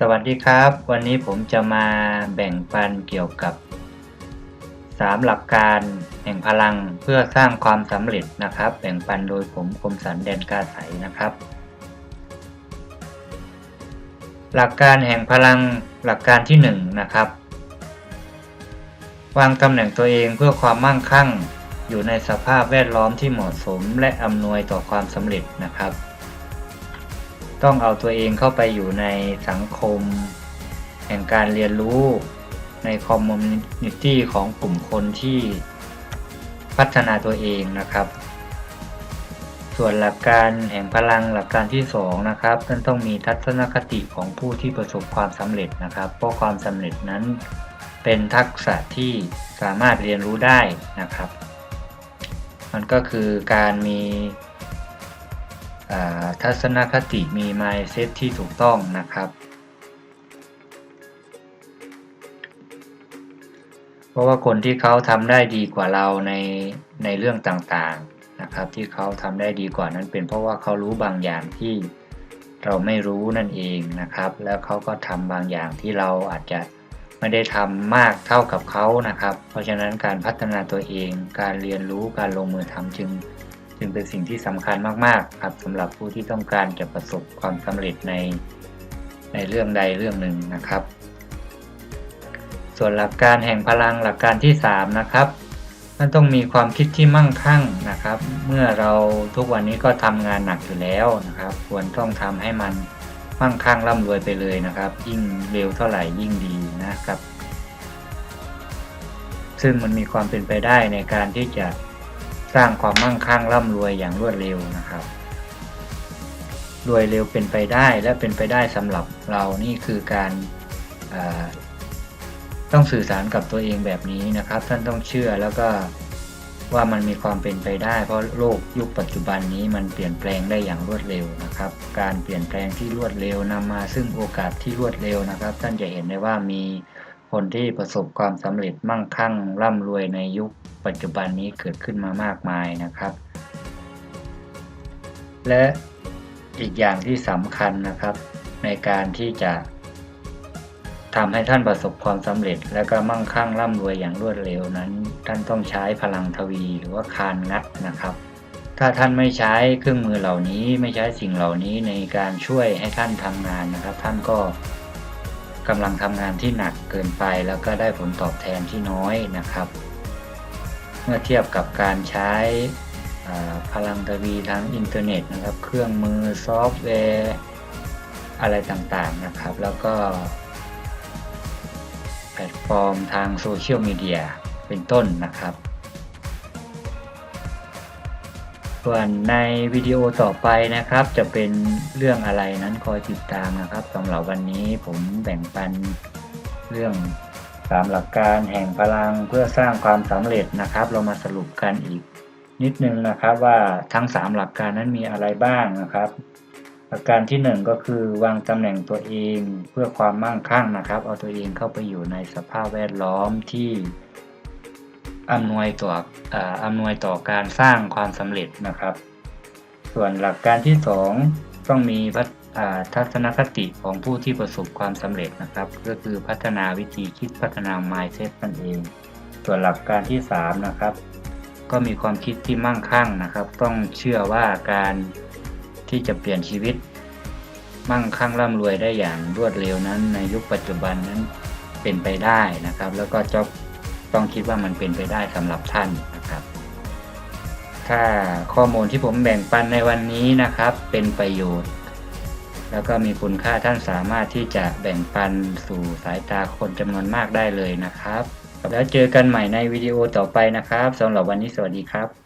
สวัสดีครับ วันนี้ผมจะมาแบ่งปันเกี่ยวกับ 3 หลักการแห่งพลังเพื่อสร้างความสำเร็จนะครับ แบ่งปันโดยผมคมสันแดนกาใสนะครับ หลักการแห่งพลังหลักการที่1นะครับ วางตำแหน่งตัวเองเพื่อความมั่งคั่ง อยู่ในสภาพแวดล้อมที่เหมาะสม และอำนวยต่อความสำเร็จนะครับ ต้องเอาตัวเองเข้าไปอยู่ในสังคม แห่งการเรียนรู้ในคอมมูนิตี้ของกลุ่มคนที่พัฒนาตัวเองนะครับ ส่วนหลักการแห่งพลังหลักการที่ 2 นะครับนั่นต้องมีทัศนคติของผู้ที่ประสบความสำเร็จนะครับ เพราะความสำเร็จนั้นเป็นทักษะที่สามารถเรียนรู้ได้นะครับ มันก็คือการมี ทัศนคติมี mindset ที่ถูกต้องนะครับ เพราะว่าคนที่เขาทำได้ดีกว่าเราในในเรื่องต่างๆนะครับ ที่เขาทำได้ดีกว่านั้นเป็นเพราะว่าเขารู้บางอย่างที่เราไม่รู้นั่นเองนะครับ แล้วเขาก็ทำบางอย่างที่เราอาจจะไม่ได้ทำมากเท่ากับเขานะครับ เพราะฉะนั้นการพัฒนาตัวเอง การเรียนรู้การลงมือทำจึง จึงเป็นสิ่งที่สำคัญมาก ๆ ครับสำหรับผู้ที่ต้องการจะประสบความสำเร็จในในเรื่องใดเรื่องหนึ่งนะครับ ส่วนหลักการแห่งพลังหลักการที่ 3 นะครับนั่นต้องมีความคิดที่มั่งคั่งนะครับ เมื่อเราทุกวันนี้ก็ทำงานหนักอยู่แล้วนะครับ ควรต้องทำให้มันมั่งคั่งร่ำรวยไปเลยนะครับ ยิ่งเร็วเท่าไหร่ยิ่งดีนะครับ ซึ่งมันมีความเป็นไปได้ในการที่จะ สร้างความมั่งคั่งร่ำรวยอย่างรวดเร็วนะครับ รวยเร็วเป็นไปได้และเป็นไปได้สำหรับเรานี่คือการต้องสื่อสารกับตัวเองแบบนี้นะครับ ท่านต้องเชื่อแล้วก็ว่ามันมีความเป็นไปได้ เพราะโลกยุคปัจจุบันนี้มันเปลี่ยนแปลงได้อย่างรวดเร็วนะครับ การเปลี่ยนแปลงที่รวดเร็วนำมาซึ่งโอกาสที่รวดเร็วนะครับ ท่านจะเห็นได้ว่ามี คนที่ประสบความสำเร็จมั่งคั่งร่ำรวยในยุคปัจจุบันนี้เกิดขึ้นมามากมายนะครับ และอีกอย่างที่สำคัญนะครับ ในการที่จะทำให้ท่านประสบความสำเร็จ และก็มั่งคั่งร่ำรวยอย่างรวดเร็วนั้น ท่านต้องใช้พลังทวีหรือว่าคานงัดนะครับ ถ้าท่านไม่ใช้เครื่องมือเหล่านี้ไม่ใช้สิ่งเหล่านี้ในการช่วยให้ท่านทำงานนะครับ ท่านก็ กำลังทำงานที่หนักเกินไปแล้วก็ได้ผลตอบแทนที่น้อยนะครับ เมื่อเทียบกับการใช้พลังทวีทางอินเทอร์เน็ตนะครับ เครื่องมือซอฟต์แวร์อะไรต่างๆนะครับ แล้วก็ แพลตฟอร์มทางโซเชียลมีเดียเป็นต้นนะครับ ส่วนในวิดีโอต่อไปนะครับ จะเป็นเรื่องอะไรนั้นคอยติดตามนะครับสำหรับวันนี้ผมแบ่งปันเรื่องสามหลักการแห่งพลังเพื่อสร้างความสำเร็จนะครับ เรามาสรุปกันอีก นิดนึงนะครับว่าทั้ง 3 หลักการนั้นมีอะไรบ้างนะครับ หลักการที่ 1 ก็คือวางตำแหน่งตัวเองเพื่อความมั่งคั่งนะครับ เอาตัวเองเข้าไปอยู่ในสภาพแวดล้อมที่ อำนวยต่ออำนวยต่อการสร้างความสำเร็จนะครับ ส่วนหลักการที่ 2 ต้องมีทัศนคติของผู้ที่ประสบความสำเร็จนะครับ ก็คือพัฒนาวิธีคิดพัฒนา mindset นั่นเอง ส่วนหลักการที่ 3 นะครับ ก็มีความคิดที่มั่งคั่งนะครับ ต้องเชื่อว่าการที่จะเปลี่ยนชีวิต มั่งคั่งร่ำรวยได้อย่างรวดเร็วนั้น ในยุคปัจจุบันนั้นเป็นไปได้นะครับ แล้วก็จะ ต้องคิดว่ามันเป็นไปได้สำหรับท่านนะครับ ถ้าข้อมูลที่ผมแบ่งปันในวันนี้นะครับ เป็นประโยชน์ แล้วก็มีคุณค่าท่านสามารถที่จะแบ่งปันสู่สายตาคนจำนวนมากได้เลยนะครับ แล้วเจอกันใหม่ในวิดีโอต่อไปนะครับสำหรับวันนี้สวัสดีครับ